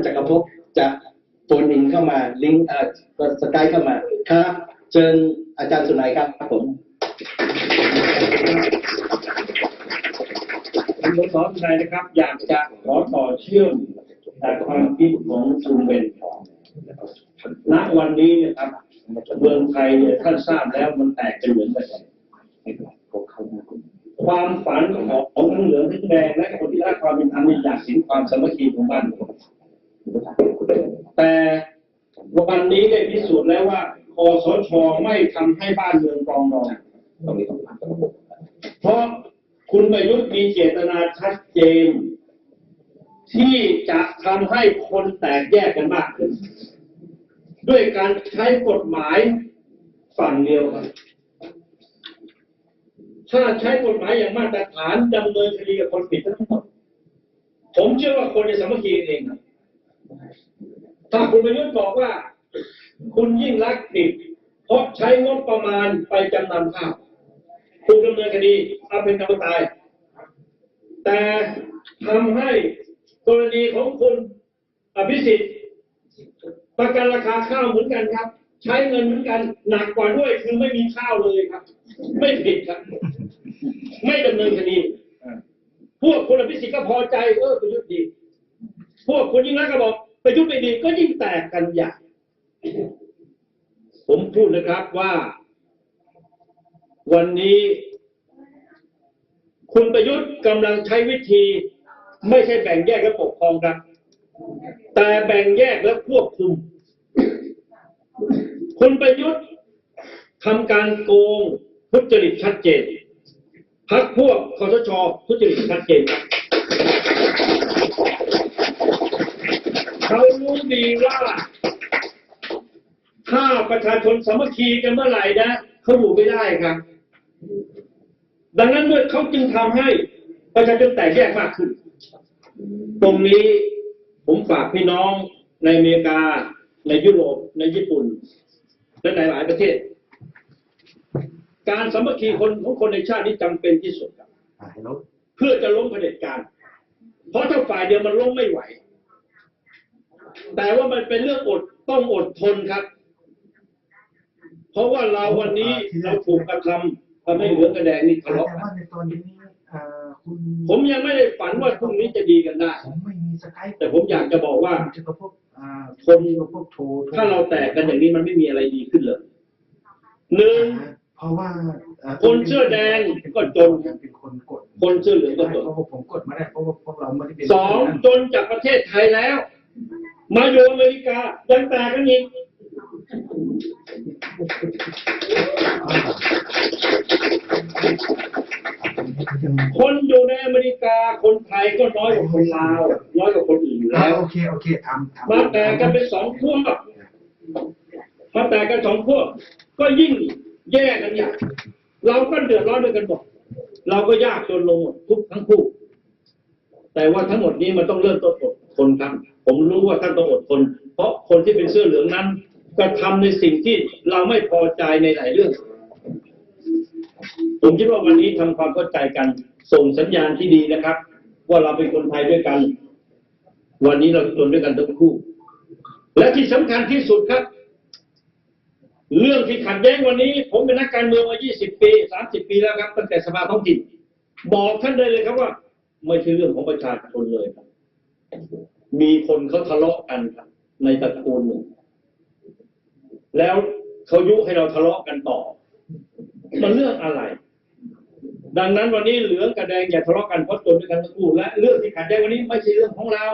านจักรภพจะโฟนอินเข้ามาลิงก์อ่อสกายเข้ามาครับ เชิญอาจารย์สุนัยครับผมผมสอนนายนะครับ อยากจะขอต่อเชื่อมจากความคิดของคุณเบนณวันนี้เนะครับเมืองไทยเนี่ยท่านทราบแล้วมันแตกเป็นเหมือนกันความฝันของของทั้งเหลืองทั้งแดงและคนที่รักความเป็นธรรมอยากเห็นความสามัคคีของบ้านเมือง แต่วันนี้ได้พิสูจน์แล้วว่าคอสชไม่ทำให้บ้านเมืองปรองดองเพราะคุณประยุทธ์มีเจตนาชัดเจน ที่จะทำให้คนแตกแยกกันมากขึ้น ด้วยการใช้กฎหมายฝั่งเดียวกันถ้าใช้กฎหมายอย่างมาตรฐานดำเนินคดีกับคนผิดทั้งหมดผมเชื่อว่าคนจะสามัคคีเองนะ ถ้าคุณประยุทธ์บอกว่า คุณยิ่งรักผิดเพราะใช้งบประมาณไปจำนำข้าวถูกดำเนินคดีเอาเป็นกรรมตาย แต่ทำให้กรณีของคุณอภิสิทธิ์ประกันราคาข้าวเหมือนกันครับ ใช้เงินเหมือนกันหนักกว่าด้วยคือไม่มีข้าวเลยครับ ไม่ผิดครับ ไม่ดำเนินคดี พวกคุณอภิสิทธิ์ก็พอใจเออประยุทธ์ดี พวกคุณยิ่งรักก็บอก ไปยุทธไม่ดีก็ยิ่งแตกกันใหญ่ผมพูดนะครับว่า วันนี้ คุณประยุทธ์กำลังใช้วิธี ไม่ใช่แบ่งแยกและปกครองครับ แต่แบ่งแยกและควบคุม คุณประยุทธ์ทำการโกงทุจริตชัดเจนพักพวกคอสชทุจริตชัดเจนครับเขา รู้ดีว่า ถ้าประชาชนสามัคคีกันเมื่อไหร่นะเขาอยู่ไม่ได้ครับ ดังนั้นเมื่อเขาจึงทำให้ประชาชนแตกแยกมากขึ้น ตรงนี้ผมฝากพี่น้องในอเมริกา ในยุโรป ในญี่ปุ่น และในหลายประเทศ การสามัคคีคนของคนในชาตินี้จำเป็นที่สุดครับเพื่อจะล้มเผด็จการ เพราะถ้าฝ่ายเดียวมันล้มไม่ไหว แต่ว่ามันเป็นเรื่องอดต้องอดทนครับ เพราะว่าเราวันนี้เราถูกกระทำทำให้เหลืองกระแดงนี่ทะแต่เลาะว่ากันในตอนนี้เอ่อคุณผมยังไม่ได้ฝันว่าพรุ่งนี้จะดีกันได้ ผมไม่มีสกายแต่ผมอยากจะบอกว่า จะกับพวกอ่าคนกับพวกโทรโทถ้าเราแตกกันอย่างนี้มันไม่มีอะไรดีขึ้นเลยหนึ่ง เพราะว่าอ่าคนเสื้อแดงก็จน เป็นคนกดคนเสื้อเหลืองก็จนเพราะว่าผมกดมาได้เพราะว่าพวกเราไม่ได้เป็นสองจนจากประเทศไทยแล้ว มาอยู่อเมริกายังแตกกันอีกคนอยู่ในอเมริกาคนไทยก็น้อยกว่าคนลาวน้อยกว่าคนอื่นอยู่อ่าแล้วโอเคโอเคทำทำมาแตกกันเป็นสองพวกมาแตกกันสองพวก ก็ยิ่งแย่กันใหญ่เราก็เดือดร้อนด้วยกันหมดเราก็ยากจนลงหมดทุกทั้งคู่ แต่ว่าทั้งหมดนี้มันต้องเริ่มต้นอดท นครับ ผมรู้ว่าท่านต้องอดทน เพราะคนที่เป็นเสื้อเหลืองนั้นกระทำในสิ่งที่เราไม่พอใจในหลายเรื่อง ผมคิดว่าวันนี้ทำความเข้าใจกัน ส่งสัญญาณที่ดีนะครับ ว่าเราเป็นคนไทยด้วยกัน วันนี้เราทนด้วยกันทั้งคู่ และที่สำคัญที่สุดครับ เรื่องที่ขัดแย้งวันนี้ ผมเป็นนักการเมืองมา 20 ปี 30 ปีแล้วครับ ตั้งแต่สภาท้องถิ่นบอกท่านได้เลยครับว่า ไม่ใช่เรื่องของประชาชนเลยครับ มีคนเขาทะเลาะกันครับในตระกูลหนึ่งแล้วเขายุให้เราทะเลาะกันต่อ มันเรื่องอะไร ดังนั้นวันนี้เหลืองกับแดงอย่าทะเลาะกันเพราะจนด้วยกันทั้งคู่และเรื่องที่ขัดแย้งวันนี้ไม่ใช่เรื่องของเรา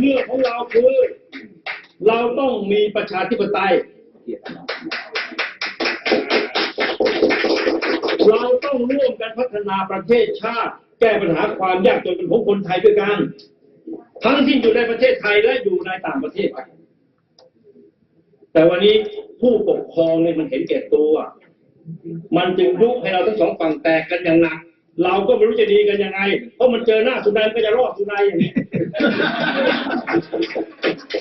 เรื่องของเราคือ เราต้องมีประชาธิปไตย เราต้องร่วมกันพัฒนาประเทศชาติ แก้ปัญหาความยากจนของคนไทยด้วยกัน ทั้งที่อยู่ในประเทศไทยและอยู่ในต่างประเทศ แต่วันนี้ผู้ปกครองเนี่ยมันเห็นแก่ตัว มันจึงยุให้เราทั้งสองฝั่งแตกกันอย่างหนักเราก็ไม่รู้จะดีกันยังไง เพราะมันเจอหน้าสุนัยมันก็จะรอดสุนัยอย่างนี้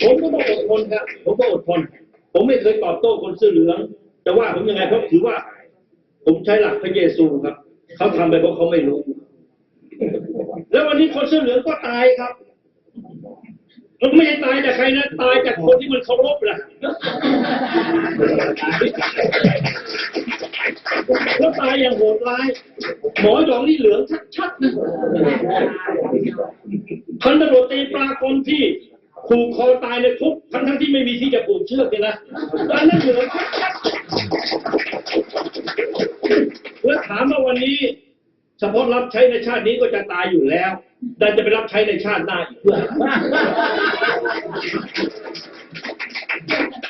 ผมก็ต้องอดทนครับ ผมก็อดทน ผมไม่เคยตอบโต้คนเสื้อเหลือง แต่ว่าผมยังไงเพราะถือว่า ผมใช้หลักพระเยซูครับ เขาทำไปเพราะเขาไม่รู้ แล้ววันนี้คนเสื้อเหลืองก็ตายครับมันไม่ได้ตายจากใครนะ ตายจากคนที่มันเคารพนะแล้วตายอย่างโหดร้าย หมอหยองนี่เหลืองชัดๆนะพันตำรวจตีปลากรที่ ผูกคอตายในคุกทั้งทั้งที่ไม่มีที่จะผูกเชือกเนี่ยนะอันนั้นเหลืองชัดๆแล้วถามว่าวันนี้ เฉพาะรับใช้ในชาตินี้ก็จะตายอยู่แล้วแต่จะไปรับใช้ในชาติหน้าอีกเพื่อ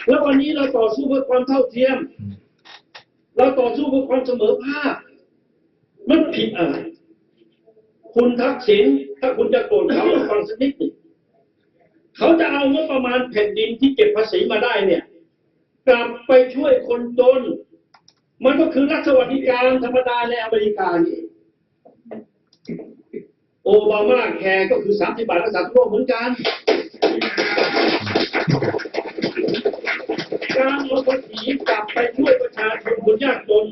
แล้ววันนี้เราต่อสู้เพื่อความเท่าเทียม เราต่อสู้เพื่อความเสมอภาค มันผิดอะไร คุณทักษิณถ้าคุณจะโกรธเขาฟังสักนิดหนึ่ง เขาจะเอางบประมาณแผ่นดินที่เก็บภาษีมาได้เนี่ย กลับไปช่วยคนจน มันก็คือรัฐสวัสดิการธรรมดาในอเมริกานี่โอบามาแคร์ก็คือสามสิบบาทรักษาทุกโรคเหมือนกัน การเอาภาษีกลับไปช่วยประชาชนคนยากจน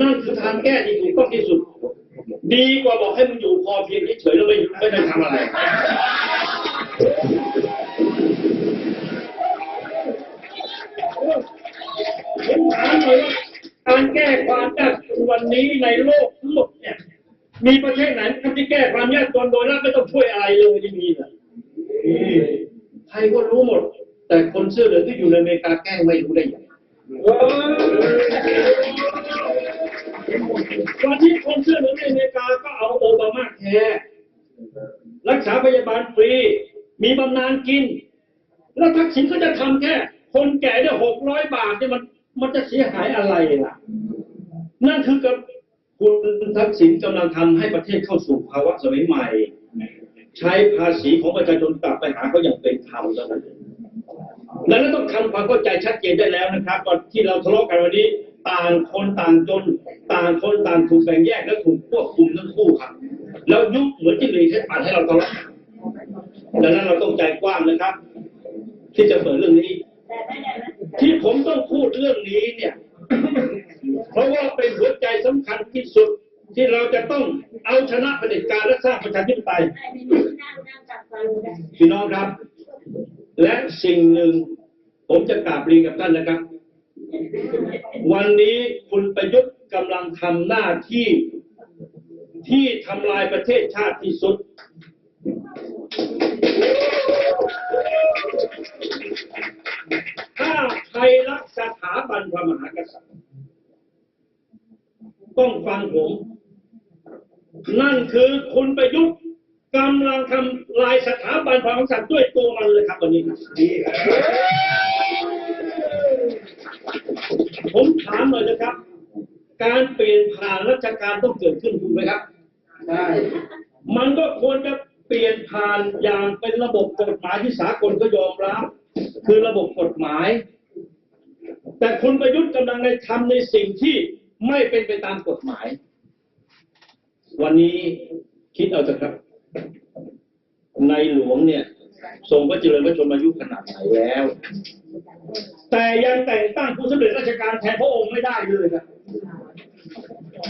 นั่นคือทางแก้ที่ถูกต้องที่สุด ดีกว่าบอกให้มันอยู่พอเพียงเฉยๆแล้วไม่ไม่ได้ทำอะไร ผมถามเลยว่าการแก้ความยากจนวันนี้ในโลกทั้งหมดเนี่ย มีประเทศไหนครับที่แก้ความยากจนโดยรับไม่ต้องช่วยอะไรเลยที่มีน่ะใครก็รู้หมด แต่คนเสื้อเหลืองที่อยู่ในอเมริกาแกล้งไม่รู้ได้ยังไงวันที่คนเสื้อเหลืองในอเมริกาก็เอาโอบามาแคร์รักษาพยาบาลฟรี มีบำนาญกิน แล้วทักษิณก็จะทำแค่ คนแก่ได้หกร้อยบาทเนี่ยมัน มันจะเสียหายอะไรล่ะ นั่นคือกับคุณทักษิณกำลังทำให้ประเทศเข้าสู่ภาวะสมัยใหม่ ใช้ภาษีของประชาชนกลับไปหาเขาอย่างเป็นธรรมแล้วนั้นดังนั้นต้องทำความเข้าใจชัดเจนได้แล้วนะครับตอนที่เราทะเลาะกันวันนี้ต่างคนต่างจน ต่างคนต่างถูกแบ่งแยกและถูกควบคุมทั้งคู่ครับแล้วยุคเหมือนจิ้งหรีดให้ปัดให้เราทะเลาะดังนั้นเราต้องใจกว้างนะครับ ที่จะเปิดเรื่องนี้ ที่ผมต้องพูดเรื่องนี้เนี่ย เพราะว่าเป็นหัวใจสำคัญที่สุดที่เราจะต้องเอาชนะเผด็จการและสร้างประชาธิปไตยพี่น้องครับ และสิ่งหนึ่ง ผมจะกราบเรียนกับท่านนะครับ วันนี้คุณประยุทธ์กำลังทำหน้าที่ที่ทำลายประเทศชาติที่สุด รรักสถาบันพระมหากษัตริย์ ต้องฟังผม นั่นคือคุณประยุทธ์กำลังทำลายสถาบันพระมหากษัตริย์ด้วยตัวมันเลยครับวันนี้ผมถามหน่อยนะครับ การเปลี่ยนผ่านราชการต้องเกิดขึ้นถูกไหมครับได้มันก็ควรจะเปลี่ยนผ่านอย่างเป็นระบบกฎหมายที่สากลก็ยอมรับ คือระบบกฎหมาย แต่คุณประยุทธ์กำลังในทำในสิ่งที่ไม่เป็นไปตามกฎหมาย วันนี้คิดเอาเถอะครับ ในหลวงเนี่ยทรงพระเจริญพระชนมายุขนาดไหนแล้ว แต่ยังแต่งตั้งผู้สำเร็จราชการแทนพระองค์ไม่ได้เลยครับ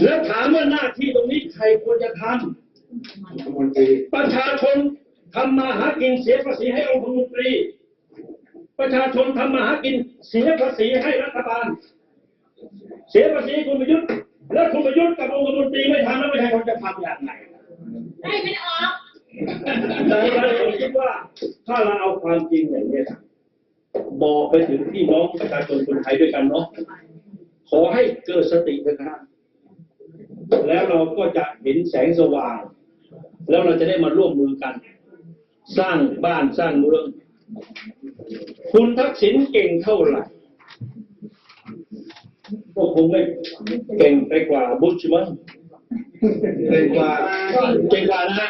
แล้วถามว่าหน้าที่ตรงนี้ใครควรจะทำรัฐมนตรีประชาชนทำมาหากินเสียภาษีให้องคมนตรี ประชาชนทำมาหากินเสียภาษีให้รัฐบาล เสียภาษีคุณประยุทธ์แล้วคุณประยุทธ์กับองคมนตรีไม่ทำแล้วประชาชนจะทำอย่างไรได้ไม่ออกดังนั้นผมคิดว่าถ้าเราเอาความจริงอย่างนี้ครับบอกไปถึงพี่น้องประชาชนคนไทยด้วยกันเนาะขอให้เกิดสตินะครับแล้วเราก็จะเห็นแสงสว่าง แล้วเราจะได้มาร่วมมือกัน สร้างบ้านสร้างเมือง คุณทักษิณเก่งเท่าไหร่ก็คงไม่เก่งไปกว่าบุชมั้งเก่งกว่าเก่งกว่านะ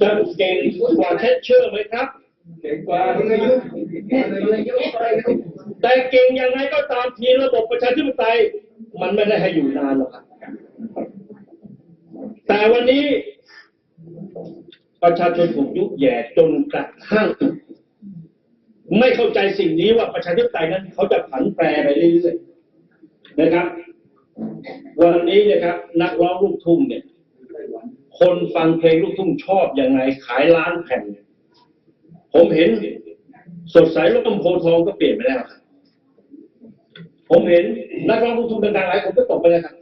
จะเก่งกว่าเทชเชอร์ไหมครับ เก่งกว่าคุณอายุคุณอายุแต่เก่งยังไงก็ตามทีระบบประชาธิปไตย มันไม่ได้ให้อยู่นานหรอกครับแต่วันนี้ ประชาชนถูกยุแย่จนกระทั่งไม่เข้าใจสิ่งนี้ว่าประชาธิปไตยนั้นเขาจะผันแปรไปเรื่อยๆนะครับ วันนี้นะครับ นักร้องลูกทุ่งเนี่ย คนฟังเพลงลูกทุ่งชอบยังไงขายล้านแผ่น ผมเห็น สดใสลูกตมโพทองก็เปลี่ยนไปแล้วครับผมเห็นนักร้องลูกทุ่งดังๆหลายคนก็ตกไปแล้วครับ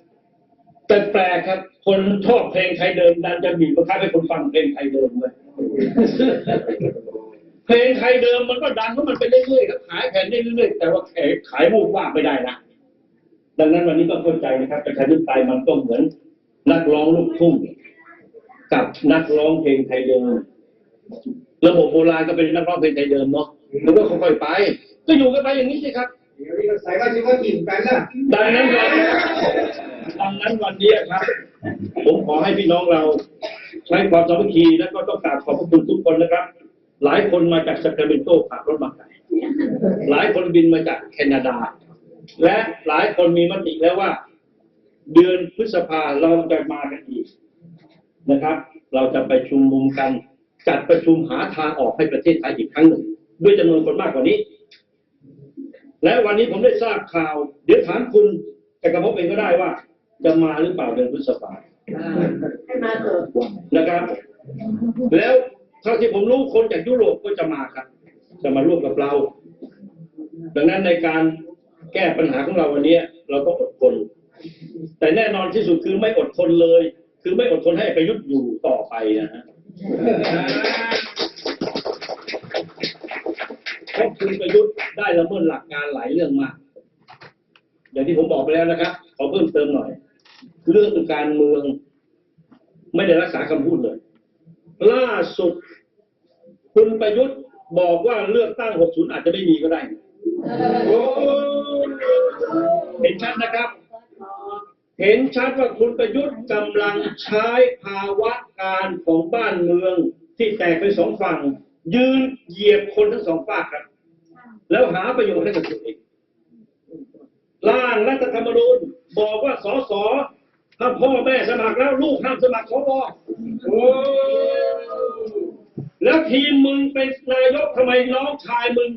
แต่แปลกครับ คนชอบเพลงไทยเดิมดันจะบีบบังคับให้คนฟังเพลงไทยเดิมเลยเพลงไทยเดิมมันก็ดังของมันไปเรื่อยๆครับขายแผ่นได้เรื่อยๆแต่ว่าขายขายมูกว่าไม่ได้นะดังนั้นวันนี้ต้องเข้าใจนะครับประชาธิปไตยมันก็เหมือน นักร้องลูกทุ่งกับนักร้องเพลงไทยเดิมระบบโบราณก็เป็นนักร้องเพลงไทยเดิมเนาะมันก็ค่อยๆไป ก็อยู่กันไปอย่างนี้สิครับเดี๋ยวนี้ก็ใส่ว่าจะว่ากินกันนะดังนั้นวันดังนั้นวันนี้ครับ ผมขอให้พี่น้องเราใช้ความสามัคคีและก็ต้องกราบขอบพระคุณทุกคนนะครับ หลายคนมาจากสแครเมนโตขับรถมาไกลหลายคนบินมาจากแคนาดา และหลายคนมีมติแล้วว่า เดือนพฤษภาเราจะมากันอีกนะครับ เราจะไปชุมนุมกัน จัดประชุมหาทางออกให้ประเทศไทยอีกครั้งหนึ่ง ด้วยจำนวนคนมากกว่านี้ และวันนี้ผมได้ทราบข่าว เดี๋ยวถามคุณจักรภพเองก็ได้ว่า จะมาหรือเปล่าเดือนพฤษภา ให้มาเถอะนะครับ แล้วเท่าที่ผมรู้คนจากยุโรปก็จะมาครับ จะมาร่วมกับเรา ดังนั้นในการแก้ปัญหาของเราวันนี้เราต้องอดทน แต่แน่นอนที่สุดคือไม่อดทนเลย คือไม่อดทนให้ประยุทธ์อยู่ต่อไปนะฮะเพราะคุณประยุทธ์ได้ละเมิดหลักการหลายเรื่องมาก อย่างที่ผมบอกไปแล้วนะครับ ขอเพิ่มเติมหน่อย เรื่องการเมืองไม่ได้รักษาคำพูดเลย ล่าสุด คุณประยุทธ์บอกว่าเลือกตั้ง 60 อาจจะไม่มีก็ได้เห็นชัดนะครับ เห็นชัดว่าคุณประยุทธ์กำลังใช้ภาวะการของบ้านเมืองที่แตกเป็นสองฝั่ง ยืนเหยียบคนทั้งสองฝากครับ แล้วหาประโยชน์ให้กับตัวเองร่างรัฐธรรมนูญบอกว่าสส ถ้าพ่อแม่สมัครแล้วลูกห้ามสมัครสวโอ้แล้วทีมมึงเป็นนายกทำไมน้องชายมึง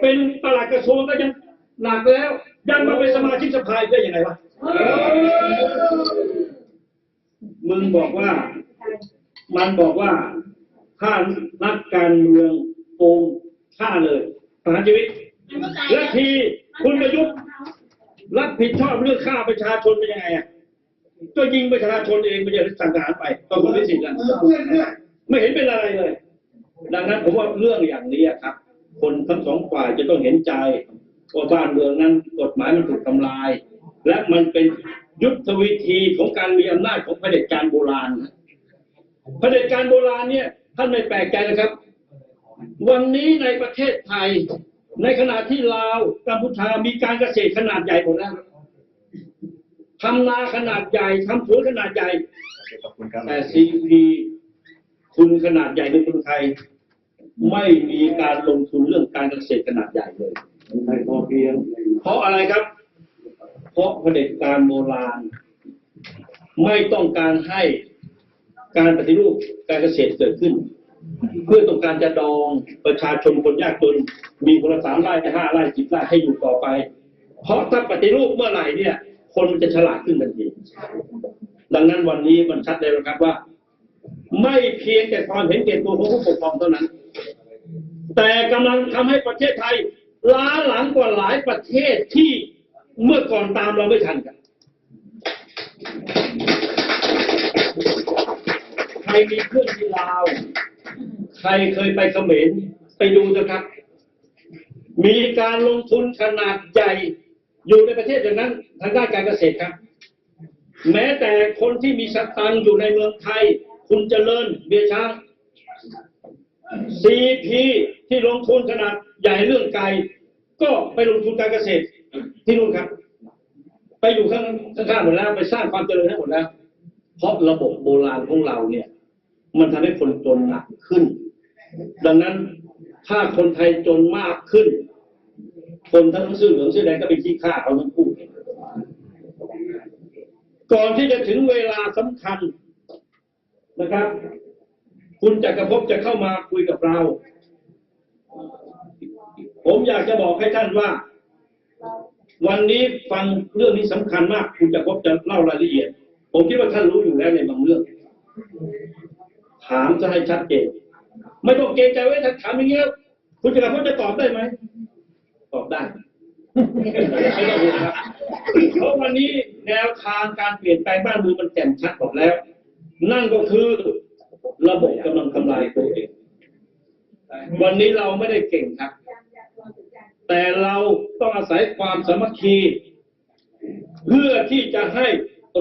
เป็นปลัดกระทรวงก็ยังหนักแล้ว ยังมาเป็นสมาชิกสภาได้ยังไงวะมึงบอกว่า มันบอกว่าถ้านักการเมืองโกงฆ่าเลยประหารชีวิตและทีคุณประยุทธ์รับผิดชอบเรื่องฆ่าประชาชนเป็นยังไงอะ ก็ยิงประชาชนเองไม่ใช่สั่งทหารไปก็คุณพิสิทธิ์นะเพื่อนเพื่อนไม่เห็นเป็นอะไรเลย ดังนั้นผมว่าเรื่องอย่างนี้อะครับ คนทั้งสองฝ่ายจะต้องเห็นใจว่าบ้านเมืองนั้นกฎหมายมันถูกทำลาย และมันเป็นยุทธวิธีของการมีอำนาจของเผด็จการโบราณนะเผด็จการโบราณเนี่ยท่านไม่แปลกใจนะครับ วันนี้ในประเทศไทย ในขณะที่ลาวกัมพูชามีการเกษตรขนาดใหญ่หมดแล้ว ทำนาขนาดใหญ่ทำสวนขนาดใหญ่แต่ซีพีทุนขนาดใหญ่ในคนไทย ไม่มีการลงทุนเรื่องการเกษตรขนาดใหญ่เลยไม่พอเพียง เพราะอะไรครับ เพราะเผด็จการโบราณ ไม่ต้องการให้การปฏิรูปการเกษตรเกิดขึ้น เพื่อต้องการจะดองประชาชนคนยากจนมีคนละสามไร่ห้าไร่สิบไร่ให้อยู่ต่อไป เพราะถ้าปฏิรูปเมื่อไหร่เนี่ย คนมันจะฉลาดขึ้นทันทีดังนั้นวันนี้มันชัดเลยนะครับว่า ไม่เพียงแต่ความเห็นแก่ตัวของผู้ปกครองเท่านั้น แต่กำลังทำให้ประเทศไทย ล้าหลังกว่าหลายประเทศที่เมื่อก่อนตามเราไม่ทันกันใครมีเพื่อนที่ลาว ใครเคยไปเขมรไปดูนะครับ มีการลงทุนขนาดใหญ่ อยู่ในประเทศอย่างนั้นทางด้านการเกษตรครับ แม้แต่คนที่มีสตังค์อยู่ในเมืองไทย คุณเจริญเบียช้างซีพีที่ลงทุนขนาดใหญ่เรื่องไก่ก็ไปลงทุนการเกษตรที่นู่นครับ ไปอยู่ข้างข้างหมดแล้วไปสร้างความเจริญให้หมดแล้ว เพราะระบบโบราณของเราเนี่ย มันทำให้คนจนหนักขึ้น ดังนั้นถ้าคนไทยจนมากขึ้น คนทั้งเสื้อเหลืองเสื้อแดงก็เป็นขี้ข้าเอาทั้งคู่ก่อนที่จะถึงเวลาสำคัญนะครับ คุณจักรภพจะเข้ามาคุยกับเรา ผมอยากจะบอกให้ท่านว่า วันนี้ฟังเรื่องนี้สำคัญมาก คุณจักรภพจะเล่ารายละเอียด ผมคิดว่าท่านรู้อยู่แล้วในบางเรื่อง ถามจะให้ชัดเจนไม่ต้องเกรงใจไว้ถ้าถามอย่างนี้แล้วคุณจะกับผมจะตอบได้ไหม อบได้ไม่ต้องห่วงครับเพราะวันนี้แนวทางการเปลี่ยนแปลงบ้านเมืองมันแจ่มชัดหมดแล้ว นั่นก็คือระบบกำลังทำลายตัวเอง วันนี้เราไม่ได้เก่งครับ แต่เราต้องอาศัยความสามัคคี เพื่อที่จะให้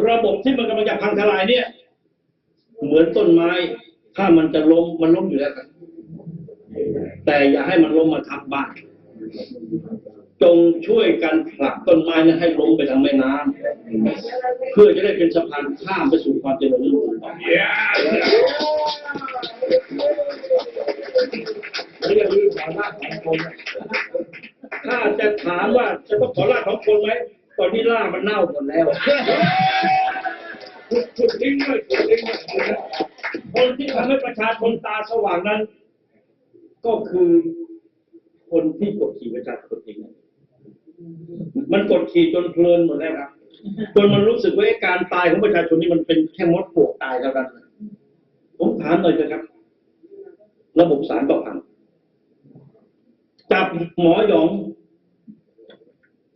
ระบบที่มันกำลังจะพังทลายเนี่ย เหมือนต้นไม้ ถ้ามันจะล้มมันล้มอยู่แล้วครับแต่อย่าให้มันล้มมาทับบ้าน จงช่วยกันผลักต้นไม้นั้นให้ล้มไปทางแม่น้ำเพื่อจะได้เป็นสะพานข้ามไปสู่ความเจริญรุ่งเรืองนี่อสามารถของคนนะถ้าจะถามว่าจะต้องขอลาของคนไหมตอนนี้ล่ามันเน่าหมดแล้วขุดทิ้งเลยขุดทิ้งเลยคนที่ทำให้ประชาชนตาสว่างนั้น ก็คือ คนที่กดขี่ประชาชนเองมันกดขี่จนเพลินหมดแล้วครับจนมันรู้สึกว่าการตายของประชาชนนี่มันเป็นแค่มดปวกตายเท่านั้นผมถามหน่อยเถอะครับ ระบบสารก็พังจับหมอหยอง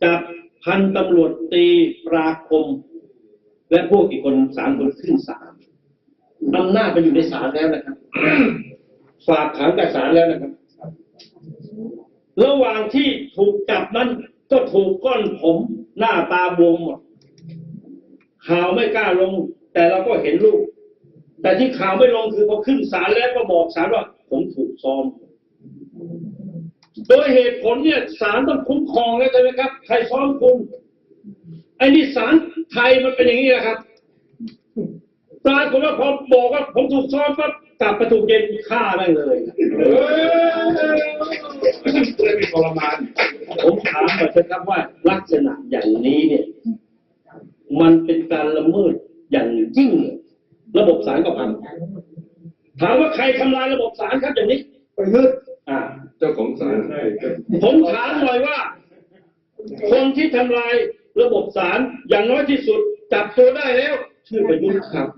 จับพันตำรวจตีปราคม และพวกอีกคนสามคนขึ้นศาลอำนาจไปอยู่ในศาลแล้วนะครับ ฝากขังกับศาลแล้วนะครับ ระหว่างที่ถูกจับนั้น ก็ถูกก้อนผมหน้าตาบวมหมดข่าวไม่กล้าลง แต่เราก็เห็นรูป แต่ที่ข่าวไม่ลงคือพอขึ้นศาลแล้วก็บอกศาลว่า ผมถูกซ้อม โดยเหตุผลเนี่ยศาลต้องคุ้มครองแล้วใช่ไหมครับ ใครซ้อมคุณไอ้นี่ศาลไทยมันเป็นอย่างนี้นะครับปรากฏว่าพอบอกว่าผมถูกซ้อมปั๊บกลับประตูเย็นฆ่าแม่งเลย เลยมีทรมานผมถามหน่อยนะครับว่าลักษณะอย่างนี้เนี่ย มันเป็นการละเมิดอย่างยิ่งเลยระบบศาลก็พังถามว่าใครทำลายระบบศาลครับอย่างนี้ประยุทธ์อ่า เจ้าของศาลผมถามหน่อยว่า คนที่ทำลายระบบศาลอย่างน้อยที่สุด จับตัวได้แล้ว ชื่อประยุทธ์ครับ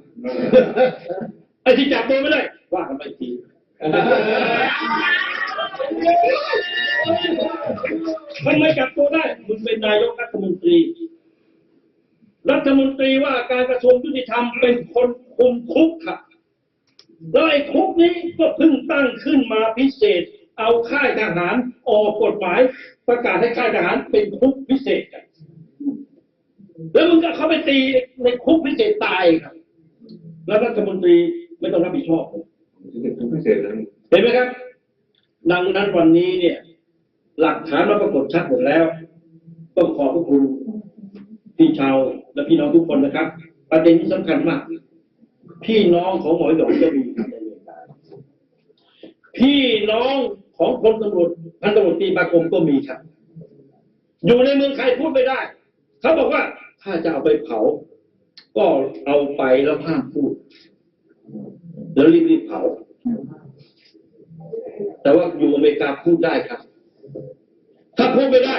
ไอ้ที่จับตัวไม่ได้ว่ากันไปอีก ทีทำไมจับตัวได้มึงเป็นนายกรัฐมนตรี รัฐมนตรีว่าการกระทรวงยุติธรรมเป็นคนคุมคุกครับแล้วไอ้คุกนี้ก็เพิ่งตั้งขึ้นมาพิเศษ เอาค่ายทหารออกกฎหมาย ประกาศให้ค่ายทหารเป็นคุกพิเศษกันแล้วมึงก็เข้าไปตีในคุกพิเศษตายครับ แล้วรัฐมนตรีไม่ต้องรับผิดชอบเลยเป็นผู้พิเศษแล้วเห็นไหมครับ ดังนั้นวันนี้เนี่ย หลักฐานมาปรากฏชัดหมดแล้ว ต้องขอบพระคุณพี่ชาวและพี่น้องทุกคนนะครับ ประเด็นที่สำคัญมาก พี่น้องของหมอหยองจะมีพี่น้องของพลตำรวจพันตำรวจตรีปากรมก็มีครับ อยู่ในเมืองไทยพูดไม่ได้ เขาบอกว่าถ้าจะเอาไปเผา ก็เอาไปแล้วห้ามพูด แล้วรีบๆเผา แต่ว่าอยู่อเมริกาพูดได้ครับ ถ้าพูดไม่ได้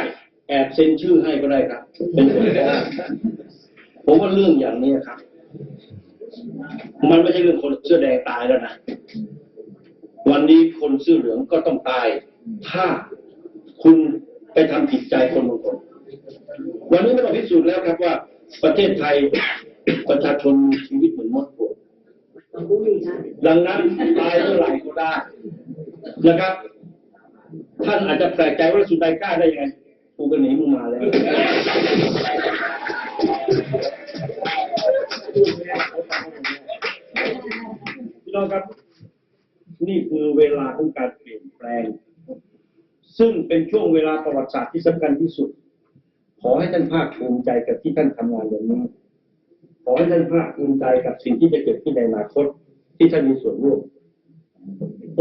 แอบเซ็นชื่อให้ก็ได้ครับ เป็นคนฟ้องผมว่าเรื่องอย่างนี้ครับ มันไม่ใช่เรื่องคนเสื้อแดงตายแล้วนะ วันนี้คนเสื้อเหลืองก็ต้องตาย ถ้าคุณไปทำผิดใจคนบางคน วันนี้ไม่ต้องพิสูจน์แล้วครับว่า ประเทศไทยประชาชนชีวิตเหมือนมดปวกดังนั้นตายเมื่อไหร่ก็ได้นะครับ ท่านอาจจะแปลกใจว่าสุดใดกล้าได้ยังไงกูก็หนีมึงมาแล้วพี่น้องครับ นี่คือเวลาของการเปลี่ยนแปลง ซึ่งเป็นช่วงเวลาประวัติศาสตร์ที่สำคัญที่สุด ขอให้ท่านภาคภูมิใจกับที่ท่านทำงานอย่างนี้ขอให้ท่านภาคภูมิใจกับสิ่งที่จะเกิดขึ้นในอนาคตที่ท่านมีส่วนร่วม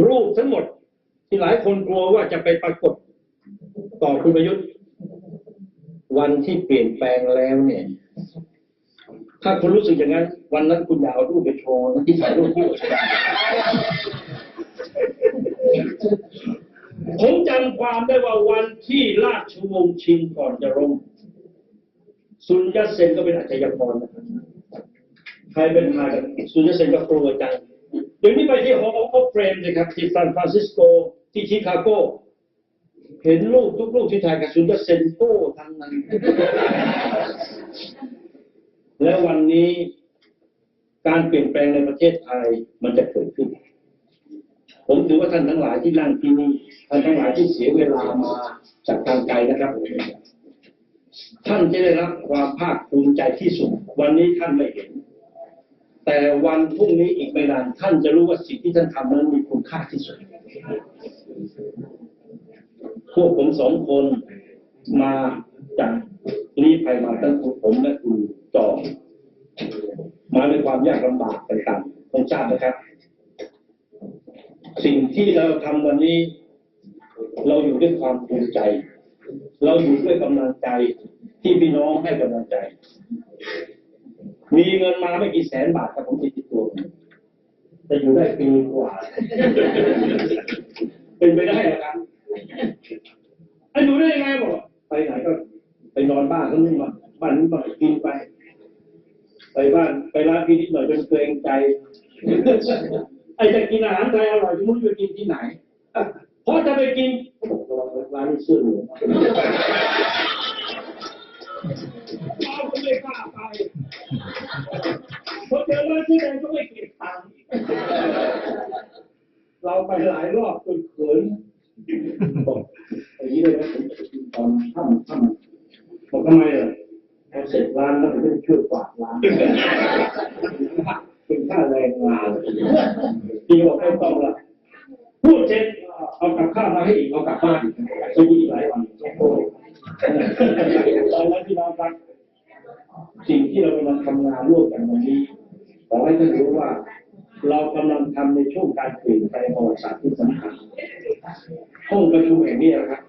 รูปทั้งหมด ที่หลายคนกลัวว่าจะไปปรากฏต่อคุณประยุทธ์ วันที่เปลี่ยนแปลงแล้วเนี่ย ถ้าคุณรู้สึกอย่างนั้น วันนั้นคุณอย่าเอารูปไปโชว์นะที่ถ่ายรูปคู่กับฉันผมจำความได้ว่าวันที่ราชวงศ์ชิงก่อนจะลงซุนยัตเซนก็เป็นอาชญากรนะครับใครเป็นมาจากสุญญเซนก็กลัวจัง ดี๋ยวนี้ไปที่ Hall of Fame เลยครับที่ซานฟรานซิสโกที่ชิคาโกเห็นรูปทุกรูปที่ถ่ายกับสุญญเซนโก้ทั้งนั้น และวันนี้การเปลี่ยนแปลงในประเทศไทยมันจะเกิดขึ้น ผมถือว่าท่านทั้งหลายที่นั่งที่นี่ท่านทั้งหลายที่เสียเวลามาจากทางไกลนะครับ ท่านจะได้รับความภาคภูมิใจที่สุด วันนี้ท่านไม่เห็น แต่วันพรุ่งนี้อีกไม่นานท่านจะรู้ว่าสิ่งที่ท่านทำนั้นมีคุณค่าที่สุด พวกผมสองคนมาจากรีภัยมาตั้งคุณผมและคุณจอมมาด้วยความยากลำบากต่างๆต้องทราบนะครับ สิ่งที่เราทำวันนี้ เราอยู่ด้วยความภูมิใจ เราอยู่ด้วยกำลังใจที่พี่น้องให้กำลังใจ มีเงินมาไม่กี่แสนบาทครับผมติดตัวจะอยู่ได้ปีกว่า เป็นไปได้เหรอครับไอ้อยู่ได้ยังไงบอกไปไหนก็ไปนอนบ้านก็ไม่มาบ้านนี้มากินไป ไปบ้านไปร้านพี่นิดหน่อยจนเกรงใจ ไอ้จะกินอาหารไทยอร่อยที่มุ้งจะกินที่ไหนอะเพราะจะไปกินเขาบอกระวังร้านนี้เชื่อหลวงเรา ก็ไม่กล้าไปเพราะเจอร้าที่ไหนก็ไม่เก็บตังค์เราไปหลายรอบจนเขินบอกอย่างนี้เลยนะผมจะกินตอนค่ำค่ำบอกทำไมอะพอเสร็จร้านแล้วผมจะไปช่วยกวาดร้านเป็นค่าแรงงานดีกว่าไม่ต้องละพูดเสร็จเอากลับข้าวมาให้อีกเอากลับบ้านไปกินอีกหลายวันโอ้ ตอนนั้นพี่น้องครับสิ่งที่เรากำลังทำงานร่วมกันวันนี้ขอให้ท่านรู้ว่า เรากำลังทำในช่วงการเปลี่ยนแปลงประวัติศาสตร์ที่สำคัญห้องประชุมแห่งนี้นะครับ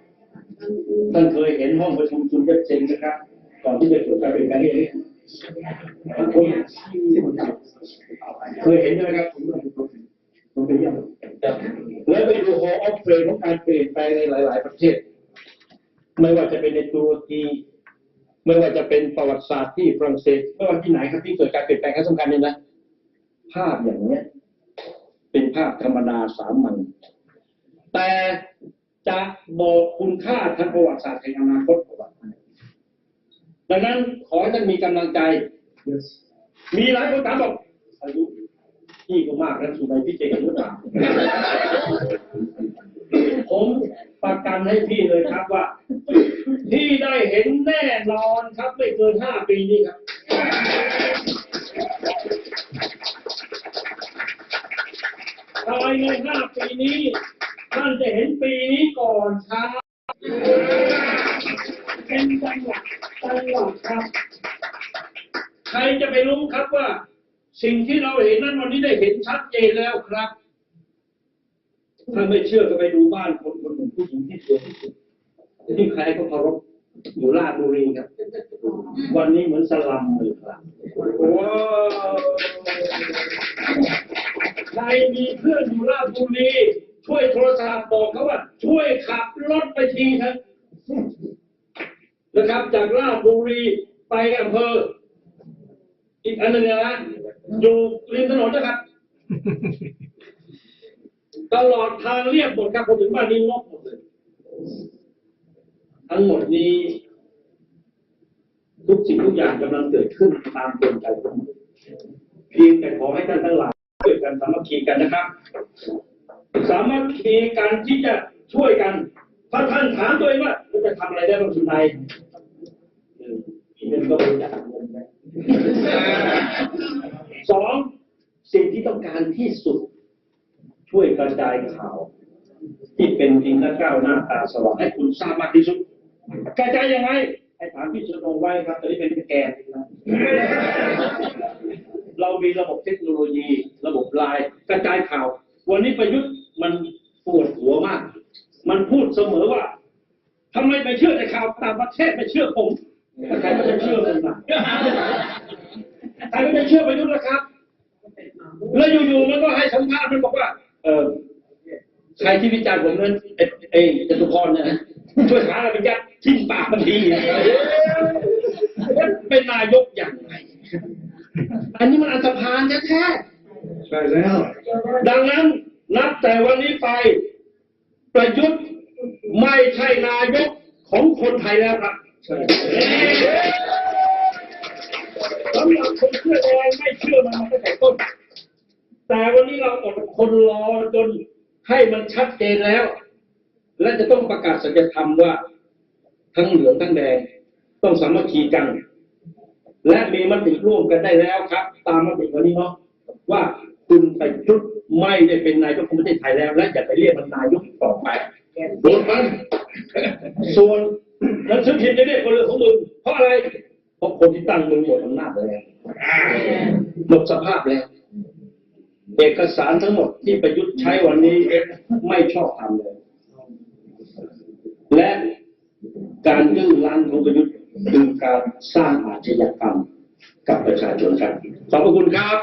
ท่านเคยเห็นห้องประชุมซุนยัตเซนนะครับก่อนที่จะเกิดการเปลี่ยนแปลงนี้ท่านเคยเห็นใช่ไหมครับผมไปเยี่ยมแล้วไปดู Hall of Fame ของการเปลี่ยนแปลงในหลาย ๆ ประเทศ ไม่ว่าจะเป็นในตุรกีไม่ว่าจะเป็นประวัติศาสตร์ที่ฝรั่งเศสไม่ว่าที่ไหนครับที่เกิดการเปลี่ยนแปลงครั้งสำคัญเนี่ยนะ ภาพอย่างเนี้ย เป็นภาพธรรมดาสามัญแต่จะบอกคุณค่าทางประวัติศาสตร์แห่งอนาคตของเราดังนั้นขอให้ท่านมีกำลังใจ มีหลายคนถามบอกอายุพี่ก็มากแล้วสุนัยพี่เจกันหรือเปล่าผมประกันให้พี่เลยครับว่าพี่ได้ เห็นแน่นอนครับ ไม่เกินห้าปีนี้ครับ ภายในห้าปีนี้ท่านจะเห็นปีนี้ก่อนครับเป็นจังหวะจังหวะครับ ใครจะไปรู้ครับว่า สิ่งที่เราเห็นนั้นวันนี้ได้เห็นชัดเจนแล้วครับ ถ้าไม่เชื่อก็ไปดูบ้านคนคนหนึ่งผู้หญิงที่สวยที่สุดที่ใครก็เคารพ อยู่ราชบุรีครับ วันนี้เหมือนสลัมเลยครับว้าวใครมีเพื่อนอยู่ราชบุรี ช่วยโทรศัพท์บอกเขาว่า ช่วยขับรถไปทีครับนะครับ จากราชบุรีไปอำเภอ อีกอันหนึ่งนะอยู่ริมถนนนะครับ ตลอดทางเรียบหมดครับผมถึงบ้านนี้นกหมดเลย ทั้งหมดนี้ ทุกสิ่งทุกอย่างกำลังเกิดขึ้นตามกลไกของมันเพียงแต่ขอให้ท่านทั้งหลายช่วยกันสามัคคีกันนะครับ สามัคคีกันที่จะช่วยกัน ถ้าท่านถามตัวเองว่าเราจะทำอะไรได้บ้างสุดท้ายเออเงินก็บริจาคเงินไปสองสิ่งที่ต้องการที่สุด ช่วยกระจายข่าว ที่เป็นจริงและก้าวหน้าตาสว่างให้คุณทราบมากที่สุด กระจายยังไงให้ถามพี่ชโนไว้ครับตอนนี้เป็นแกนนะเรามีระบบเทคโนโลยี ระบบไลน์กระจายข่าว วันนี้ประยุทธ์มันปวดหัวมาก มันพูดเสมอว่าทำไมไปเชื่อแต่ข่าวต่างประเทศไม่เชื่อผมใครก็จะเชื่อผมนะใครก็จะเชื่อไปยุทธ์นะครับ แล้วอยู่ๆมันก็ให้สัมภาษณ์มันบอกว่า เออ ใครที่วิจารณ์ผมนั้นเอ้เอ้จตุพรเนยนะช่วยหาอะไรเป็นยัดทิ่มปากมันทีเป็นนายกอย่างไร อันนี้มันอันธพาลแท้ใช่แล้วๆดังนั้นนับแต่วันนี้ไป ประยุทธ์ไม่ใช่นายกของคนไทยแล้วครับใช่สำหรับคนเชื่อแดงไม่เชื่อมันมาตั้งแต่ต้นแต่วันนี้เราอดคนรอจน ให้มันชัดเจนแล้ว และจะต้องประกาศสัจธรรมว่า ทั้งเหลืองทั้งแดง ต้องสามัคคีกัน และมีมติร่วมกันได้แล้วครับ ตามมติวันนี้เนาะว่าคุณไปจุดไม่ได้เป็นนายกของประเทศไทยแล้ว และอย่าไปเรียกมันนายกต่อไปโดนมันส่วนนังสือพิมพ์จะเรียกคนเรื่องของมึงเพราะอะไร เพราะคนที่ตั้งมึงหมดอำนาจแล้วหมดสภาพแล้ว เอกสารทั้งหมดที่ประยุทธ์ใช้วันนี้ไม่ชอบทำเลย และการยื้อรั้นของประยุทธ์คือการสร้างอาชญากรรมกับประชาชนครับ ขอบพระคุณครับ